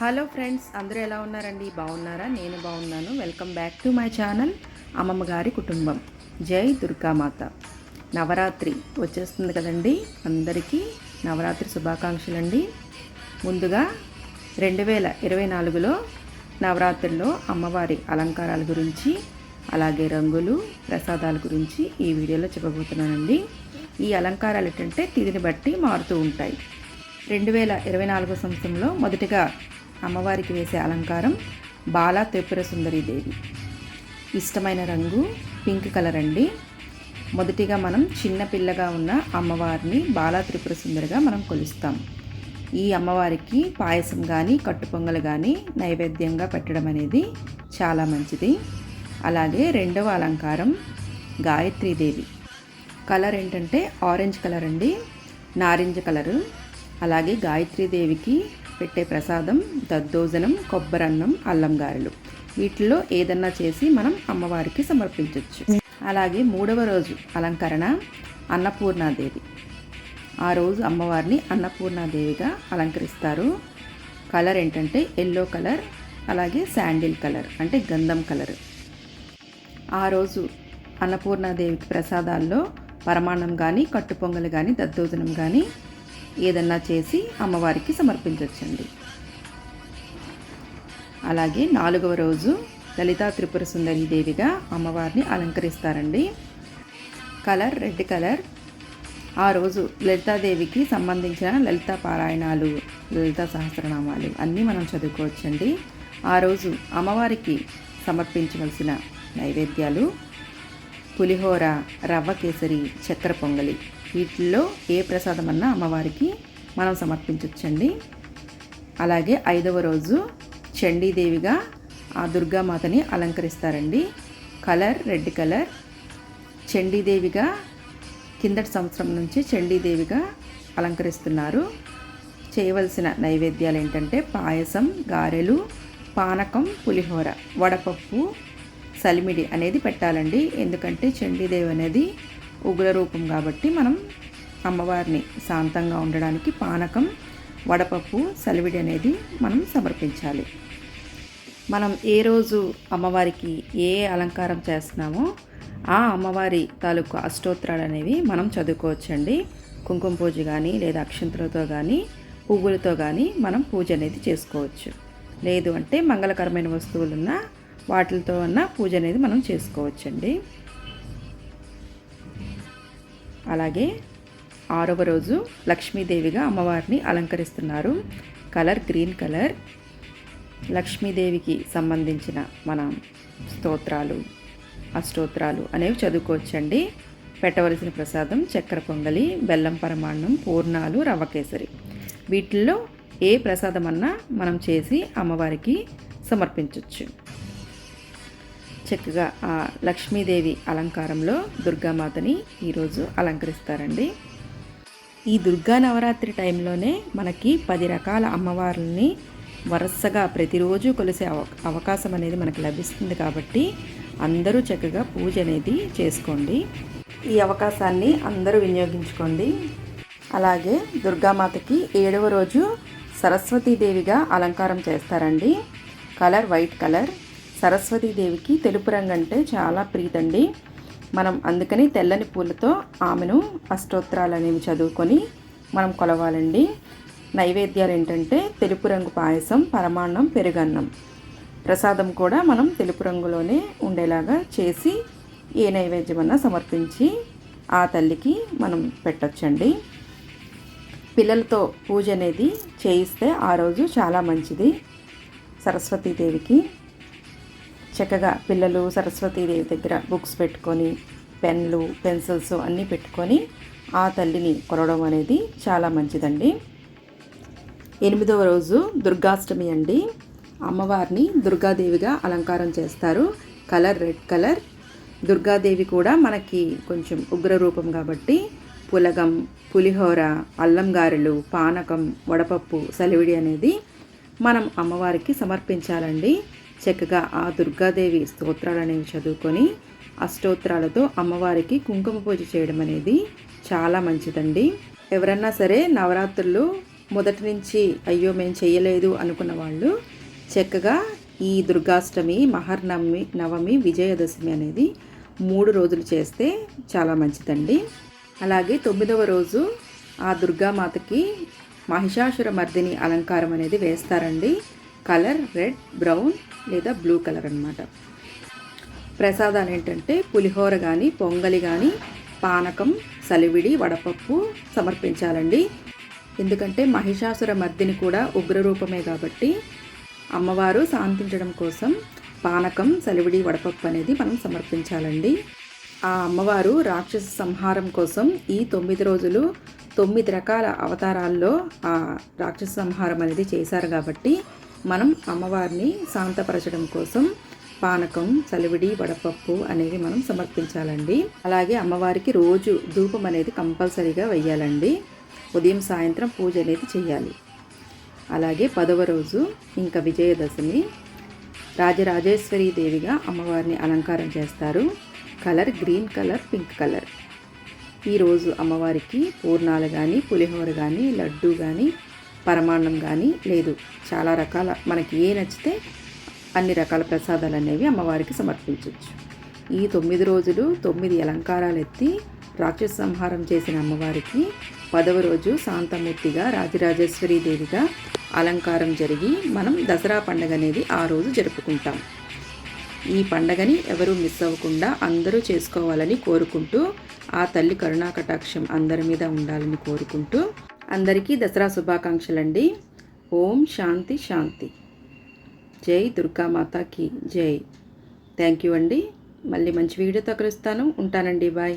Hello friends అందరూ ఎలా ఉన్నారండి? బాగున్నారా? నేను బాగున్నాను. Welcome back to my channel అమ్మమ్మ గారి కుటుంబం. జై దుర్గామాత. నవరాత్రి వచ్చేస్తుంది కదండి. అందరికీ నవరాత్రి శుభాకాంక్షలు అండి ముందుగా రెండు వేల ఇరవై నాలుగులో నవరాత్రిలో అమ్మవారి అలంకారాల గురించి అలాగే రంగులు ప్రసాదాల గురించి ఈ వీడియోలో చెప్పబోతున్నానండి. ఈ అలంకారాలు ఏంటంటే తిథిని బట్టి మారుతూ ఉంటాయి. రెండు వేల ఇరవై నాలుగో సంవత్సరంలో మొదటిగా అమ్మవారికి వేసే అలంకారం బాలా త్రిపుర సుందరి దేవి. ఇష్టమైన రంగు పింక్ కలర్ అండి. మొదటిగా మనం చిన్న పిల్లగా ఉన్న అమ్మవారిని బాలా త్రిపుర సుందరిగా మనం కొలుస్తాం. ఈ అమ్మవారికి పాయసం కానీ కట్టుపొంగలు కానీ నైవేద్యంగా పెట్టడం అనేది చాలా మంచిది. అలాగే రెండవ అలంకారం గాయత్రీదేవి కలర్ ఏంటంటే ఆరెంజ్ కలర్ అండి. నారింజ కలరు. అలాగే గాయత్రీదేవికి పెట్టే ప్రసాదం దద్దోజనం కొబ్బరన్నం అల్లం గారెలు. వీటిలో ఏదన్నా చేసి మనం అమ్మవారికి సమర్పించవచ్చు అలాగే మూడవ రోజు అలంకరణ అన్నపూర్ణాదేవి. ఆ రోజు అమ్మవారిని అన్నపూర్ణాదేవిగా అలంకరిస్తారు. కలర్ ఏంటంటే ఎల్లో కలర్ అలాగే శాండిల్ కలర్ అంటే గంధం కలర్. ఆ రోజు అన్నపూర్ణాదేవికి ప్రసాదాల్లో పరమాన్నం కానీ కట్టుపొంగలు కానీ దద్దోజనం కానీ ఏదన్నా చేసి అమ్మవారికి సమర్పించవచ్చండి అలాగే నాలుగవ రోజు లలితా త్రిపుర సుందరి దేవిగా అమ్మవారిని అలంకరిస్తారండి. Colour red colour. ఆ రోజు లలితాదేవికి సంబంధించిన లలిత పారాయణాలు లలిత సహస్రనామాలు అన్నీ మనం చదువుకోవచ్చండి. ఆ రోజు అమ్మవారికి సమర్పించవలసిన నైవేద్యాలు పులిహోర రవ్వ కేసరి చక్కెర పొంగలి. వీటిల్లో ఏ ప్రసాదం అన్నా అమ్మవారికి మనం సమర్పించవచ్చండి అలాగే ఐదవ రోజు చండీదేవిగా ఆ దుర్గామాతని అలంకరిస్తారండి. Colour red colour. చండీదేవిగా కిందటి సంవత్సరం నుంచి చండీదేవిగా అలంకరిస్తున్నారు. చేయవలసిన నైవేద్యాలు ఏంటంటే పాయసం గారెలు పానకం పులిహోర వడపప్పు సలిమిడి అనేది పెట్టాలండి. ఎందుకంటే చండీదేవి అనేది ఉగ్ర రూపం కాబట్టి మనం అమ్మవారిని శాంతంగా ఉండడానికి పానకం వడపప్పు సలివిడి అనేది మనం సమర్పించాలి. మనం ఏ రోజు అమ్మవారికి ఏ అలంకారం చేస్తున్నామో ఆ అమ్మవారి తాలూకు అష్టోత్తరాలు అనేవి మనం చదువుకోవచ్చండి. కుంకుమ పూజ కానీ లేదా అక్షంతులతో కానీ పువ్వులతో కానీ మనం పూజ అనేది చేసుకోవచ్చు. లేదు అంటే మంగళకరమైన వస్తువులున్న వాటితో ఉన్న పూజ అనేది మనం చేసుకోవచ్చండి. అలాగే ఆరవ రోజు లక్ష్మీదేవిగా అమ్మవారిని అలంకరిస్తున్నారు. Colour green colour. లక్ష్మీదేవికి సంబంధించిన మన స్తోత్రాలు అష్టోత్రాలు అనేవి చదువుకోవచ్చండి. పెట్టవలసిన ప్రసాదం చక్కెర పొంగలి బెల్లం పరమాన్నం పూర్ణాలు రవ్వ కేసరి. వీటిల్లో ఏ ప్రసాదం అన్నా మనం చేసి అమ్మవారికి సమర్పించవచ్చు చక్కగా ఆ లక్ష్మీదేవి అలంకారంలో దుర్గామాతని ఈరోజు అలంకరిస్తారండి. ఈ దుర్గా నవరాత్రి టైంలోనే మనకి పది రకాల అమ్మవార్లని వరుసగా ప్రతిరోజు కొలిసే అవ అవకాశం అనేది మనకు లభిస్తుంది కాబట్టి అందరూ చక్కగా పూజ అనేది చేసుకోండి. ఈ అవకాశాన్ని అందరూ వినియోగించుకోండి. అలాగే దుర్గామాతకి ఏడవ రోజు సరస్వతీదేవిగా అలంకారం చేస్తారండి. Colour white colour. సరస్వతీదేవికి తెలుపు రంగు అంటే చాలా ప్రీతండి. మనం అందుకని తెల్లని పూలతో ఆమెను అష్టోత్తరాలు అనేవి చదువుకొని మనం కొలవాలండి. నైవేద్యాలు ఏంటంటే తెలుపు రంగు పాయసం పరమాన్నం పెరుగన్నం. ప్రసాదం కూడా మనం తెలుపు రంగులోనే ఉండేలాగా చేసి ఏ నైవేద్యమన్నా సమర్పించి ఆ తల్లికి మనం పెట్టచ్చండి. పిల్లలతో పూజ అనేది చేయిస్తే ఆ రోజు చాలా మంచిది. సరస్వతీదేవికి చక్కగా పిల్లలు సరస్వతీదేవి దగ్గర బుక్స్ పెట్టుకొని పెన్లు పెన్సిల్స్ అన్నీ పెట్టుకొని ఆ తల్లిని కొనడం అనేది చాలా మంచిదండి. ఎనిమిదవ రోజు దుర్గాష్టమి అండి. అమ్మవారిని దుర్గాదేవిగా అలంకారం చేస్తారు. Colour red colour. దుర్గాదేవి కూడా మనకి కొంచెం ఉగ్ర రూపం కాబట్టి పులగం పులిహోర అల్లం గారెలు పానకం వడపప్పు సలివిడి అనేది మనం అమ్మవారికి సమర్పించాలండి. చక్కగా ఆ దుర్గాదేవి స్తోత్రాలు అనేవి చదువుకొని అష్టోత్తరాలతో అమ్మవారికి కుంకుమ పూజ చేయడం అనేది చాలా మంచిదండి. ఎవరన్నా సరే నవరాత్రులు మొదటి నుంచి అయ్యో మేము చేయలేదు అనుకున్న వాళ్ళు చక్కగా ఈ దుర్గాష్టమి మహర్నవమి నవమి విజయదశమి అనేది మూడు రోజులు చేస్తే చాలా మంచిదండి. అలాగే తొమ్మిదవ రోజు ఆ దుర్గామాతకి మహిషాసుర మర్దిని అలంకారం అనేది వేస్తారండి. కలర్ రెడ్ బ్రౌన్ లేదా బ్లూ కలర్ అనమాట ప్రసాదాలు ఏంటంటే పులిహోర కానీ పొంగలి కానీ పానకం సలివిడి వడపప్పు సమర్పించాలండి. ఎందుకంటే మహిషాసుర మర్దిని కూడా ఉగ్రరూపమే కాబట్టి అమ్మవారు శాంతించడం కోసం పానకం సలివిడి వడపప్పు అనేది మనం సమర్పించాలండి. ఆ అమ్మవారు రాక్షస సంహారం కోసం ఈ తొమ్మిది రోజులు తొమ్మిది రకాల అవతారాల్లో ఆ రాక్షస సంహారం అనేది చేశారు కాబట్టి మనం అమ్మవారిని శాంతపరచడం కోసం పానకం చలివిడి వడపప్పు అనేవి మనం సమర్పించాలండి. అలాగే అమ్మవారికి రోజు ధూపం అనేది కంపల్సరీగా వెయ్యాలండి. ఉదయం సాయంత్రం పూజ అనేది చేయాలి అలాగే పదవ రోజు ఇంకా విజయదశమి రాజరాజేశ్వరి దేవిగా అమ్మవారిని అలంకారం చేస్తారు. Colour green colour pink colour. ఈరోజు అమ్మవారికి పూర్ణాలు కానీ పులిహోర కానీ లడ్డు కానీ పరమాన్నం కానీ లేదు. చాలా రకాల మనకి ఏ నచ్చితే అన్ని రకాల ప్రసాదాలు అనేవి అమ్మవారికి సమర్పించవచ్చు ఈ తొమ్మిది రోజులు తొమ్మిది అలంకారాలు ఎత్తి రాక్షస సంహారం చేసిన అమ్మవారికి పదవ రోజు శాంతమూర్తిగా రాజరాజేశ్వరి దేవిగా అలంకారం జరిగి మనం దసరా పండగ అనేది ఆ రోజు జరుపుకుంటాం. ఈ పండగని ఎవరూ మిస్ అవ్వకుండా అందరూ చేసుకోవాలని కోరుకుంటూ ఆ తల్లి కరుణాకటాక్షం అందరి మీద ఉండాలని కోరుకుంటూ అందరికీ దసరా శుభాకాంక్షలండి. ఓం శాంతి శాంతి. జై దుర్గామాతకి జై. థ్యాంక్ యూ అండి. మళ్ళీ మంచి వీడియోతో కలుస్తాను. ఉంటానండి. బాయ్.